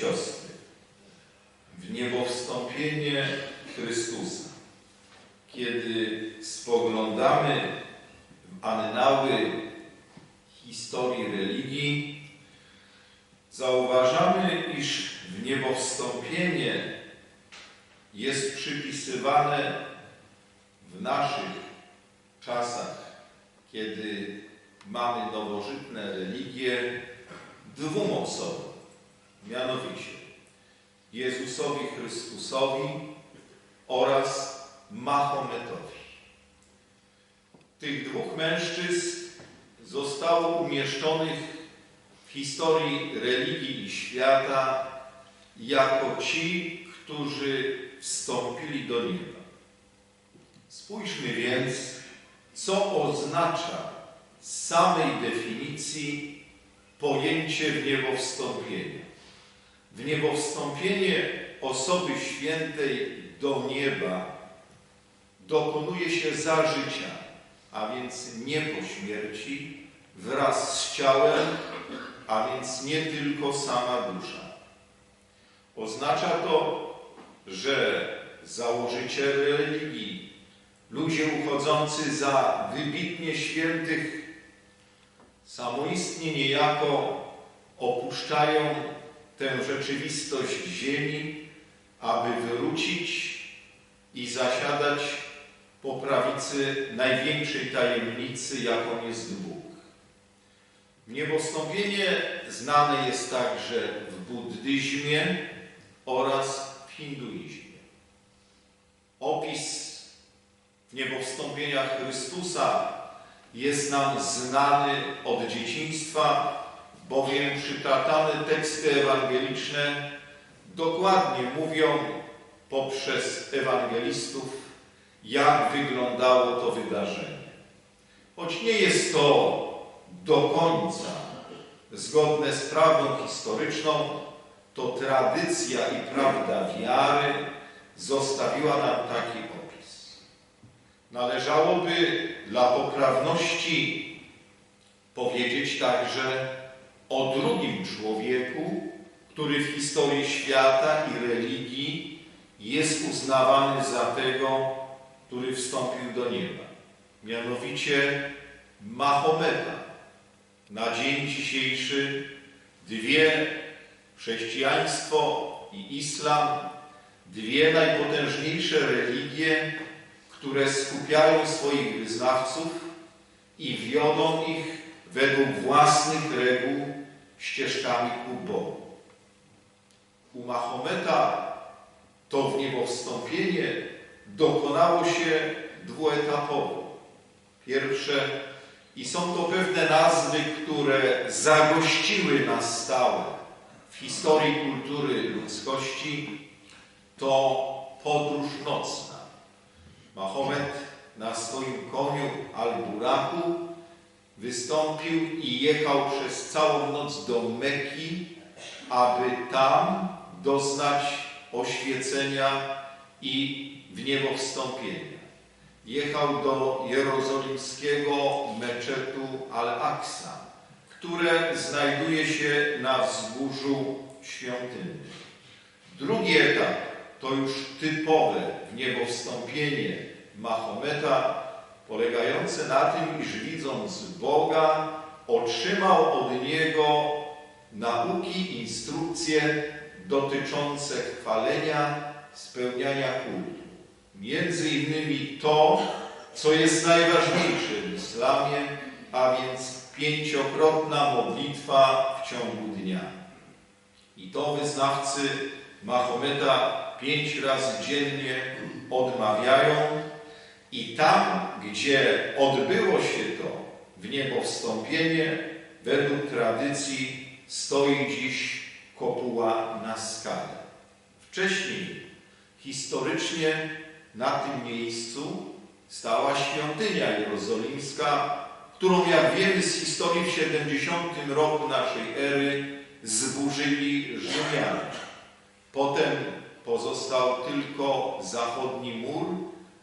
hechos oraz Mahometowi. Tych dwóch mężczyzn zostało umieszczonych w historii religii i świata jako ci, którzy wstąpili do nieba. Spójrzmy więc, co oznacza z samej definicji pojęcie w niebowstąpienie. W niebowstąpienie osoby świętej do nieba dokonuje się za życia, a więc nie po śmierci, wraz z ciałem, a więc nie tylko sama dusza. Oznacza to, że założyciele religii, ludzie uchodzący za wybitnie świętych, samoistnie niejako opuszczają tę rzeczywistość ziemi, aby wrócić i zasiadać po prawicy największej tajemnicy, jaką jest Bóg. Niebostąpienie znane jest także w buddyzmie oraz w hinduizmie. Opis niebowstąpienia Chrystusa jest nam znany od dzieciństwa, bowiem przytatane teksty ewangeliczne dokładnie mówią poprzez ewangelistów, jak wyglądało to wydarzenie. Choć nie jest to do końca zgodne z prawdą historyczną, to tradycja i prawda wiary zostawiła nam taki opis. Należałoby dla poprawności powiedzieć także o drugim człowieku, który w historii świata i religii jest uznawany za tego, który wstąpił do nieba. Mianowicie Mahometa. Na dzień dzisiejszy dwie chrześcijaństwo i islam, dwie najpotężniejsze religie, które skupiają swoich wyznawców i wiodą ich według własnych reguł ścieżkami ku Bogu. U Mahometa to w niebowstąpienie dokonało się dwuetapowo. Pierwsze i są to pewne nazwy, które zagościły na stałe w historii kultury ludzkości, to podróż nocna. Mahomet na swoim koniu Al-Buraku wystąpił i jechał przez całą noc do Mekki, aby tam doznać oświecenia i w niebo wstąpienia. Jechał do jerozolimskiego meczetu Al-Aqsa, które znajduje się na wzgórzu świątynnym. Drugi etap to już typowe w niebo wstąpienie Mahometa, polegające na tym, iż widząc Boga, otrzymał od Niego nauki, instrukcje dotyczące chwalenia, spełniania kultu. Między innymi to, co jest najważniejsze w islamie, a więc pięciokrotna modlitwa w ciągu dnia. I to wyznawcy Mahometa pięć razy dziennie odmawiają i tam, gdzie odbyło się to w niebo wstąpienie, według tradycji stoi dziś kopuła na skale. Wcześniej, historycznie, na tym miejscu stała świątynia jerozolimska, którą, jak wiemy z historii, w 70 roku naszej ery zburzyli Rzymianie. Potem pozostał tylko zachodni mur,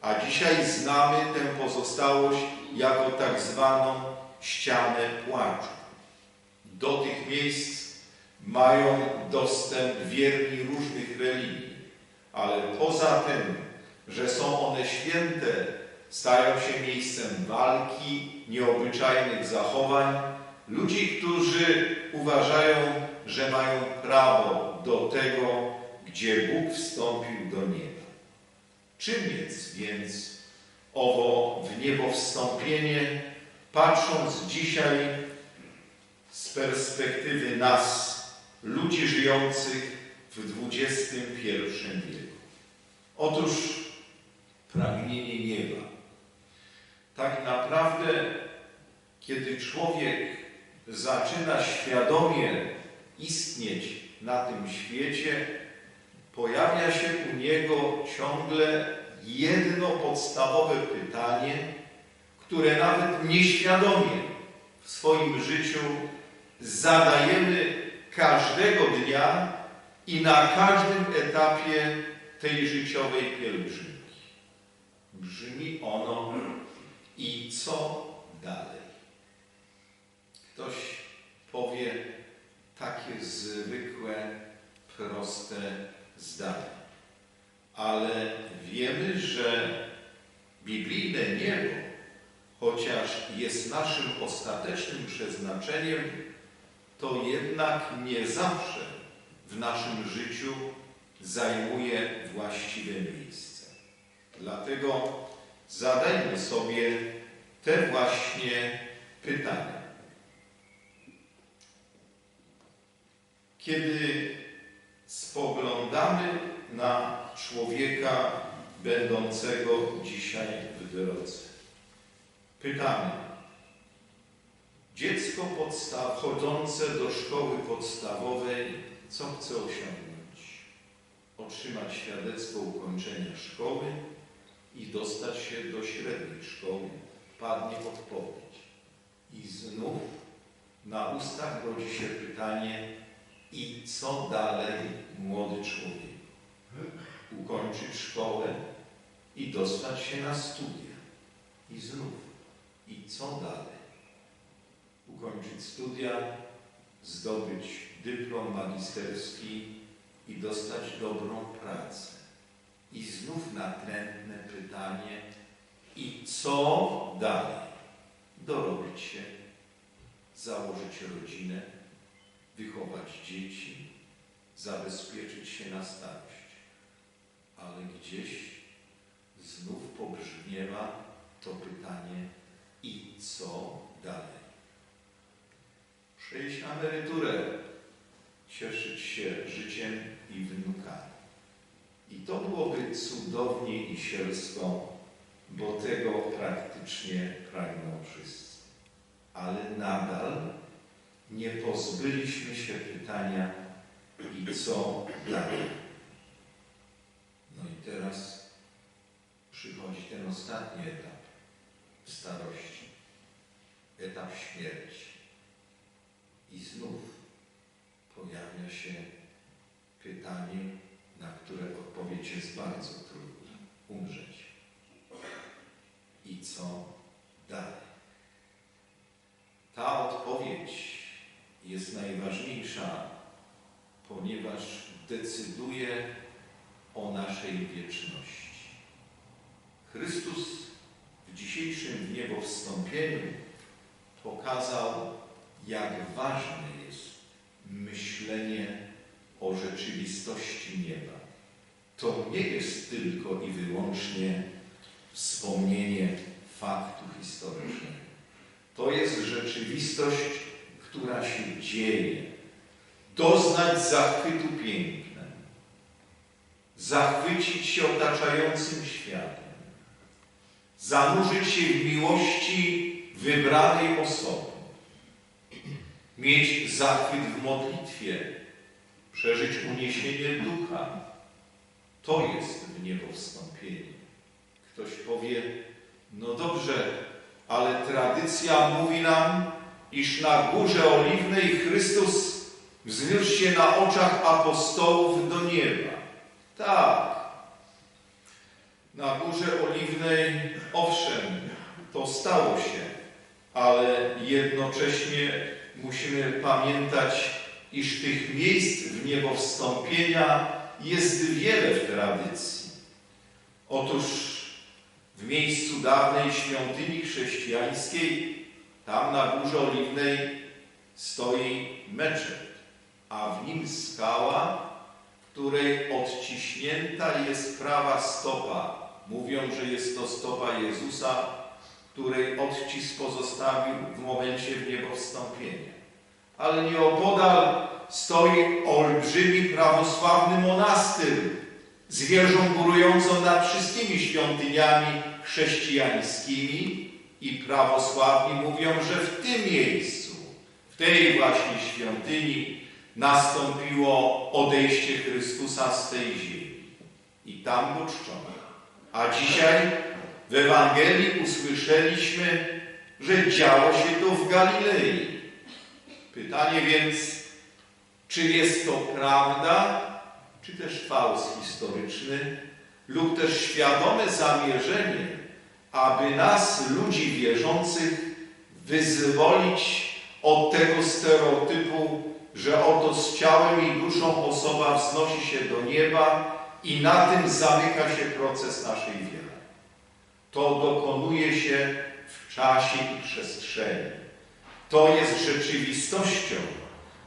a dzisiaj znamy tę pozostałość jako tak zwaną ścianę płaczu. Do tych miejsc mają dostęp wierni różnych religii, ale poza tym, że są one święte, stają się miejscem walki, nieobyczajnych zachowań, ludzi, którzy uważają, że mają prawo do tego, gdzie Bóg wstąpił do nieba. Czym jest więc owo w niebo wstąpienie, patrząc dzisiaj z perspektywy nas, ludzi żyjących w XXI wieku? Otóż pragnienie nieba. Tak naprawdę, kiedy człowiek zaczyna świadomie istnieć na tym świecie, pojawia się u niego ciągle jedno podstawowe pytanie, które nawet nieświadomie w swoim życiu zadajemy każdego dnia i na każdym etapie tej życiowej pielgrzymki. Brzmi ono i co dalej? Ktoś powie takie zwykłe, proste zdanie. Ale wiemy, że biblijne niebo, chociaż jest naszym ostatecznym przeznaczeniem, to jednak nie zawsze w naszym życiu zajmuje właściwe miejsce. Dlatego zadajmy sobie te właśnie pytania. Kiedy spoglądamy na człowieka będącego dzisiaj w drodze, pytamy, dziecko podstaw, chodzące do szkoły podstawowej, co chce osiągnąć? Otrzymać świadectwo ukończenia szkoły i dostać się do średniej szkoły. Padnie odpowiedź. I znów na ustach rodzi się pytanie, i co dalej, młody człowiek? Ukończyć szkołę i dostać się na studia. I znów, i co dalej? Ukończyć studia, zdobyć dyplom magisterski i dostać dobrą pracę. I znów natrętne pytanie, i co dalej? Dorobić się, założyć rodzinę, wychować dzieci, zabezpieczyć się na starość. Ale gdzieś znów pobrzmiewa to pytanie i co dalej? Przejść na emeryturę, cieszyć się życiem i wnukami. I to byłoby cudownie i sielsko, bo tego praktycznie pragną wszyscy. Ale nadal nie pozbyliśmy się pytania i co dalej. No i teraz przychodzi ten ostatni etap starości, etap śmierci. I znów pojawia się pytanie, na które odpowiedź jest bardzo trudna. Umrzeć. I co dalej? Ta odpowiedź jest najważniejsza, ponieważ decyduje o naszej wieczności. Chrystus w dzisiejszym niebowstąpieniu pokazał, jak ważne jest myślenie o rzeczywistości nieba. To nie jest tylko i wyłącznie wspomnienie faktu historycznego. To jest rzeczywistość, która się dzieje. Doznać zachwytu pięknem. Zachwycić się otaczającym światem. Zanurzyć się w miłości wybranej osoby. Mieć zachwyt w modlitwie. Przeżyć uniesienie ducha. To jest w niebo wstąpienie. Ktoś powie, no dobrze, ale tradycja mówi nam, iż na górze oliwnej Chrystus wzniósł się na oczach apostołów do nieba. Tak. Na górze oliwnej, owszem, to stało się, ale jednocześnie musimy pamiętać iż tych miejsc w niebowstąpienia jest wiele w tradycji. Otóż w miejscu dawnej świątyni chrześcijańskiej, tam na Górze Oliwnej, stoi meczet, a w nim skała, której odciśnięta jest prawa stopa. Mówią, że jest to stopa Jezusa, której odcisk pozostawił w momencie w niebo. Ale nieopodal stoi olbrzymi prawosławny monastyr z wieżą górującą nad wszystkimi świątyniami chrześcijańskimi i prawosławni mówią, że w tym miejscu, w tej właśnie świątyni nastąpiło odejście Chrystusa z tej ziemi i tam go czczono. A dzisiaj w Ewangelii usłyszeliśmy, że działo się to w Galilei. Pytanie więc, czy jest to prawda, czy też fałsz historyczny, lub też świadome zamierzenie, aby nas, ludzi wierzących, wyzwolić od tego stereotypu, że oto z ciałem i duszą osoba wznosi się do nieba i na tym zamyka się proces naszej wiary. To dokonuje się w czasie i przestrzeni. To jest rzeczywistością,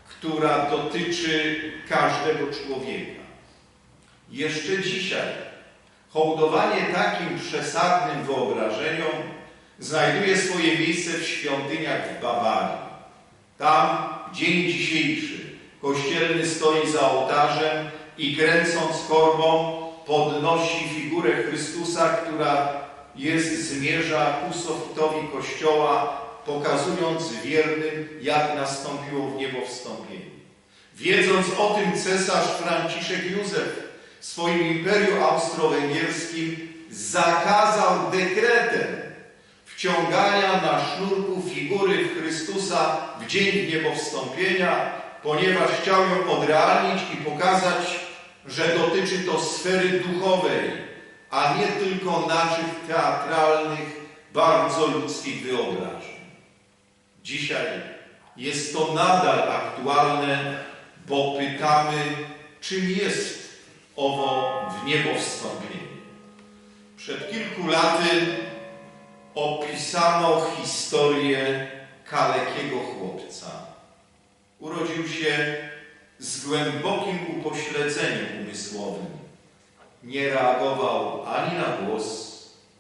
która dotyczy każdego człowieka. Jeszcze dzisiaj hołdowanie takim przesadnym wyobrażeniom znajduje swoje miejsce w świątyniach w Bawarii. Tam dzień dzisiejszy kościelny stoi za ołtarzem i kręcąc korbą podnosi figurę Chrystusa, która jest, zmierza ku sofitowi kościoła, pokazując wiernym, jak nastąpiło w niebo wstąpienie. Wiedząc o tym, cesarz Franciszek Józef w swoim imperium austro-węgierskim zakazał dekretem wciągania na sznurku figury Chrystusa w dzień niebowstąpienia, ponieważ chciał ją odrealnić i pokazać, że dotyczy to sfery duchowej, a nie tylko naszych teatralnych, bardzo ludzkich wyobrażeń. Dzisiaj jest to nadal aktualne, bo pytamy, czym jest owo w niebo wstąpienie. Przed kilku laty opisano historię kalekiego chłopca. Urodził się z głębokim upośledzeniem umysłowym. Nie reagował ani na głos,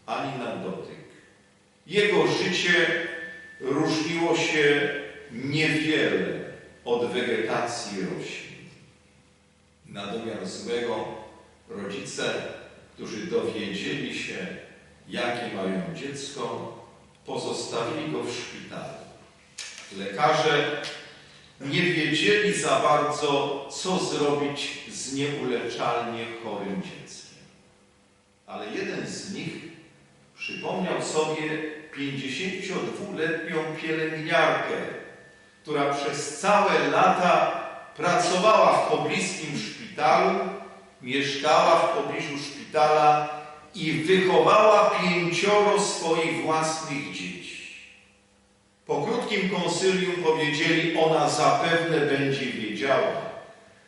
ani na dotyk. Jego życie różniło się niewiele od wegetacji roślin. Na domiar złego rodzice, którzy dowiedzieli się, jakie mają dziecko, pozostawili go w szpitalu. Lekarze nie wiedzieli za bardzo, co zrobić z nieuleczalnie chorym dzieckiem. Ale jeden z nich przypomniał sobie 52-letnią pielęgniarkę, która przez całe lata pracowała w pobliskim szpitalu, mieszkała w pobliżu szpitala i wychowała pięcioro swoich własnych dzieci. Po krótkim konsylium powiedzieli, ona zapewne będzie wiedziała,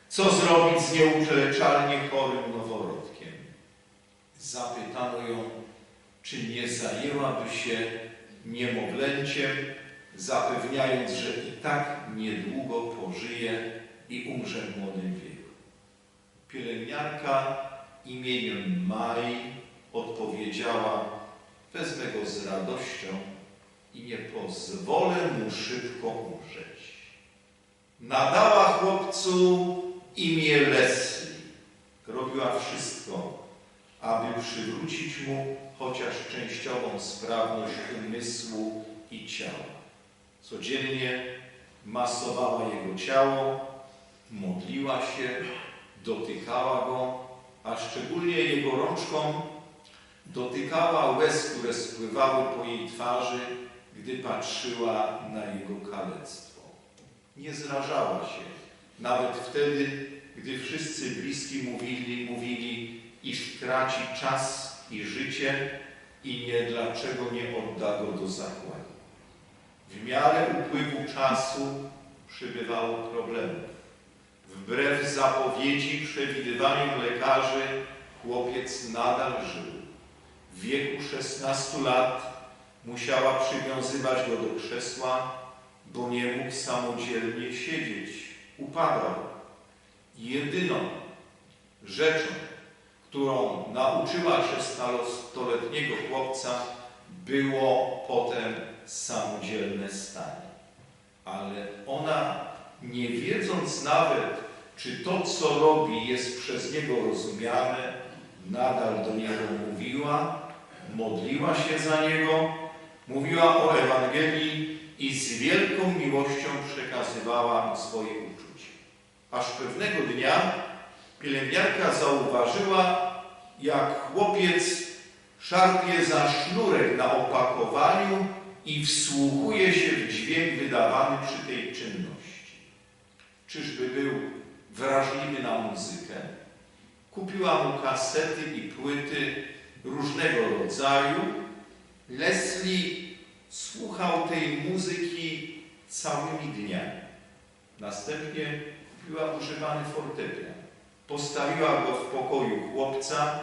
co zrobić z nieuleczalnie chorym noworodkiem. Zapytano ją, czy nie zajęłaby się niemowlęciem, zapewniając, że i tak niedługo pożyje i umrze w młodym wieku. Pielęgniarka imieniem Marii odpowiedziała, wezmę go z radością i nie pozwolę mu szybko umrzeć. Nadała chłopcu imię Leslie. Robiła wszystko, aby przywrócić mu chociaż częściową sprawność umysłu i ciała. Codziennie masowała jego ciało, modliła się, dotykała go, a szczególnie jego rączką dotykała łez, które spływały po jej twarzy, gdy patrzyła na jego kalectwo. Nie zrażała się, nawet wtedy, gdy wszyscy bliski mówili, mówili, iż traci czas i życie i nie dlaczego nie odda go do zakładu. W miarę upływu czasu przybywało problemów. Wbrew zapowiedzi, przewidywaniom lekarzy, chłopiec nadal żył. W wieku 16 lat musiała przywiązywać go do krzesła, bo nie mógł samodzielnie siedzieć. Upadał. Jedyną rzeczą, którą nauczyła szesnastoletniego chłopca, było potem samodzielne stanie. Ale ona, nie wiedząc nawet, czy to, co robi, jest przez niego rozumiane, nadal do niego mówiła, modliła się za niego, mówiła o Ewangelii i z wielką miłością przekazywała swoje uczucie. Aż pewnego dnia pielęgniarka zauważyła, jak chłopiec szarpie za sznurek na opakowaniu i wsłuchuje się w dźwięk wydawany przy tej czynności. Czyżby był wrażliwy na muzykę? Kupiła mu kasety i płyty różnego rodzaju. Leslie słuchał tej muzyki całymi dniami. Następnie kupiła używany fortepian. Postawiła go w pokoju chłopca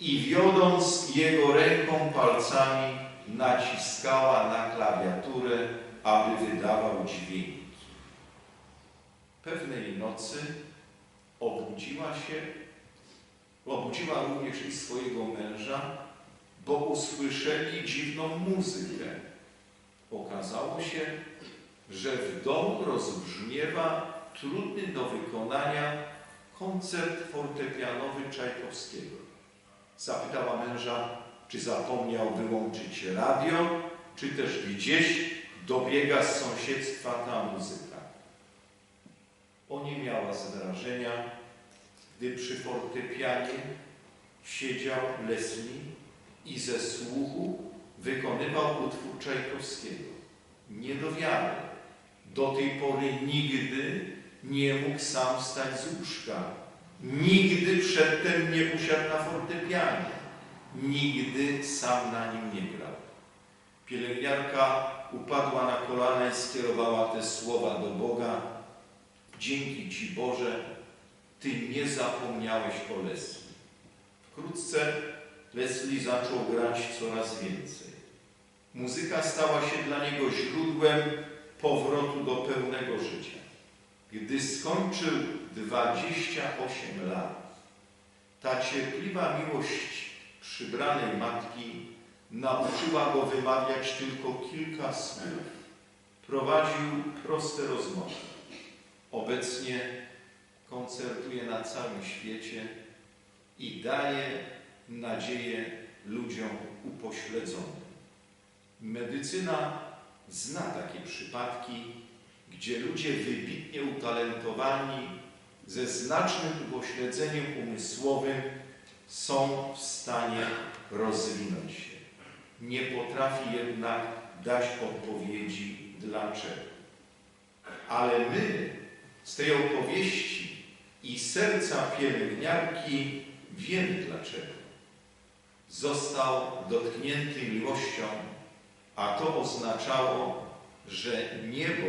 i wiodąc jego ręką palcami naciskała na klawiaturę, aby wydawał dźwięki. Pewnej nocy obudziła się, obudziła również i swojego męża, bo usłyszeli dziwną muzykę. Okazało się, że w domu rozbrzmiewa trudny do wykonania koncert fortepianowy Czajkowskiego. Zapytała męża, czy zapomniał wyłączyć radio, czy też gdzieś dobiega z sąsiedztwa ta muzyka. O nie miała z wrażenia, gdy przy fortepianie siedział Leslie i ze słuchu wykonywał utwór Czajkowskiego. Nie do wiary. Do tej pory nigdy nie mógł sam wstać z łóżka. Nigdy przedtem nie usiadł na fortepianie. Nigdy sam na nim nie grał. Pielęgniarka upadła na kolana i skierowała te słowa do Boga. Dzięki Ci Boże, Ty nie zapomniałeś o Leslie. Wkrótce Leslie zaczął grać coraz więcej. Muzyka stała się dla niego źródłem powrotu do pełnego życia. Gdy skończył 28 lat, ta cierpliwa miłość przybranej matki nauczyła go wymawiać tylko kilka słów. Prowadził proste rozmowy. Obecnie koncertuje na całym świecie i daje nadzieję ludziom upośledzonym. Medycyna zna takie przypadki, gdzie ludzie wybitnie utalentowani, ze znacznym upośledzeniem umysłowym są w stanie rozwinąć się. Nie potrafi jednak dać odpowiedzi dlaczego. Ale my z tej opowieści i serca pielęgniarki wiemy dlaczego. Został dotknięty miłością, a to oznaczało, że niebo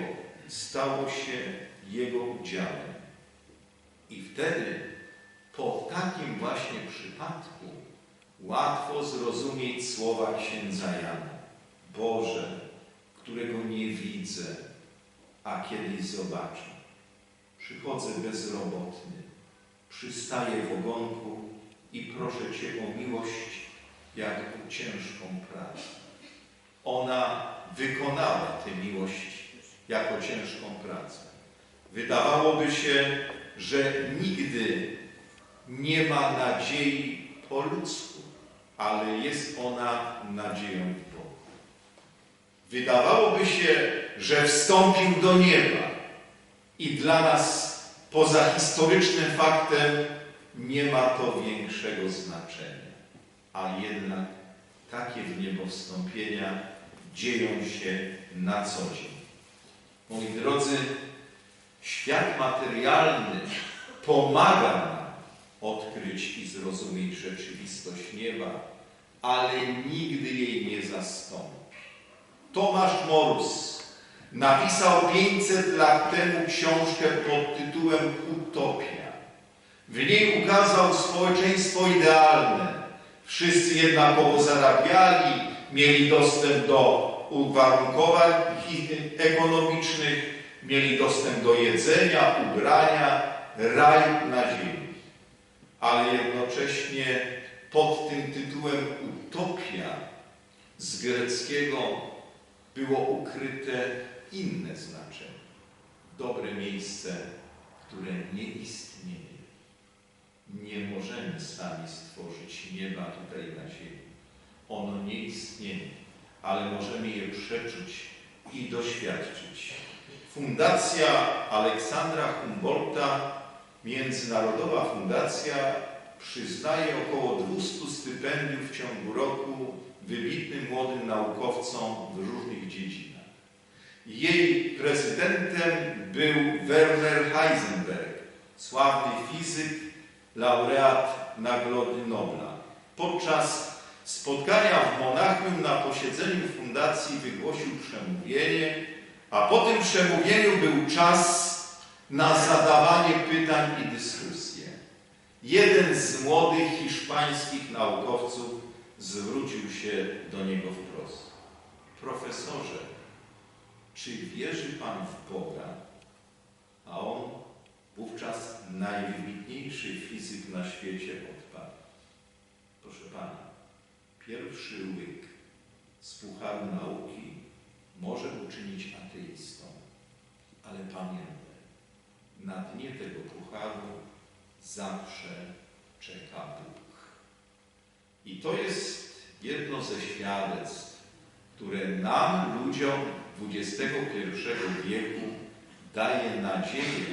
stało się jego udziałem. I wtedy, po takim właśnie przypadku, łatwo zrozumieć słowa księdza Jana. Boże, którego nie widzę, a kiedyś zobaczę. Przychodzę bezrobotny, przystaję w ogonku i proszę Cię o miłość, jak o ciężką pracę. Ona wykonała tę miłość jako ciężką pracę. Wydawałoby się, że nigdy nie ma nadziei po ludzku, ale jest ona nadzieją w Bogu. Wydawałoby się, że wstąpił do nieba i dla nas poza historycznym faktem nie ma to większego znaczenia. A jednak takie w niebo wstąpienia dzieją się na co dzień. Moi drodzy, świat materialny pomaga nam odkryć i zrozumieć rzeczywistość nieba, ale nigdy jej nie zastąpi. Tomasz Morus napisał 500 lat temu książkę pod tytułem Utopia. W niej ukazał społeczeństwo idealne. Wszyscy jednakowo zarabiali, mieli dostęp do uwarunkowań ekonomicznych, mieli dostęp do jedzenia, ubrania, raj na ziemi. Ale jednocześnie pod tym tytułem Utopia z greckiego było ukryte inne znaczenie. Dobre miejsce, które nie istnieje. Nie możemy sami stworzyć nieba tutaj na ziemi. Ono nie istnieje, ale możemy je przeczuć i doświadczyć. Fundacja Aleksandra Humboldta, międzynarodowa fundacja, przyznaje około 200 stypendiów w ciągu roku wybitnym młodym naukowcom w różnych dziedzinach. Jej prezydentem był Werner Heisenberg, sławny fizyk, laureat Nagrody Nobla. Podczas spotkania w Monachium na posiedzeniu fundacji wygłosił przemówienie, a po tym przemówieniu był czas na zadawanie pytań i dyskusje. Jeden z młodych hiszpańskich naukowców zwrócił się do niego wprost. Profesorze, czy wierzy Pan w Boga? A on, wówczas najwybitniejszy fizyk na świecie, odparł. Proszę Pana, pierwszy łyk z pucharu nauki może uczynić ateistą, ale pamiętaj, na dnie tego pucharu zawsze czeka Bóg. I to jest jedno ze świadectw, które nam, ludziom XXI wieku, daje nadzieję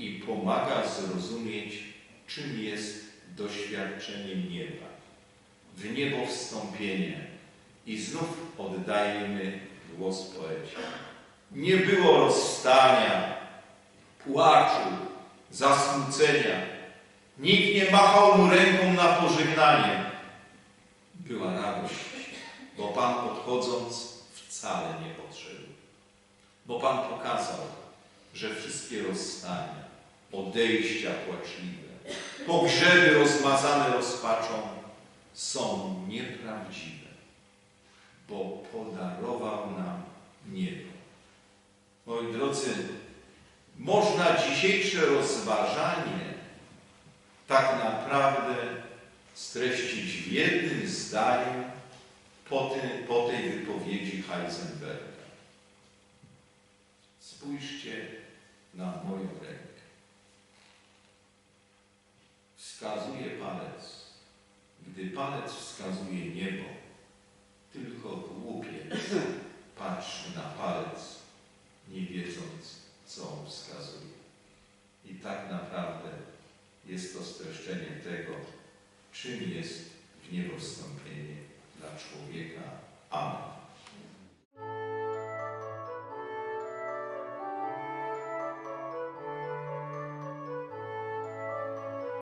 i pomaga zrozumieć, czym jest doświadczenie nieba. W niebo wstąpienie. I znów oddajemy głos poecie. Nie było rozstania, płaczu, zasmucenia. Nikt nie machał mu ręką na pożegnanie. Była radość, bo Pan odchodząc wcale nie odszedł. Bo Pan pokazał, że wszystkie rozstania, odejścia płaczliwe, pogrzeby rozmazane rozpaczą są nieprawdziwe, bo podarował nam niebo. Moi drodzy, można dzisiejsze rozważanie tak naprawdę streścić w jednym zdaniu po, po tej wypowiedzi Heisenberga. Spójrzcie na moją rękę. Wskazuje palec. Gdy palec wskazuje niebo, tylko głupiec patrzy na palec, nie wiedząc, co on wskazuje. I tak naprawdę jest to streszczenie tego, czym jest w niebo wstąpienie dla człowieka. Amen.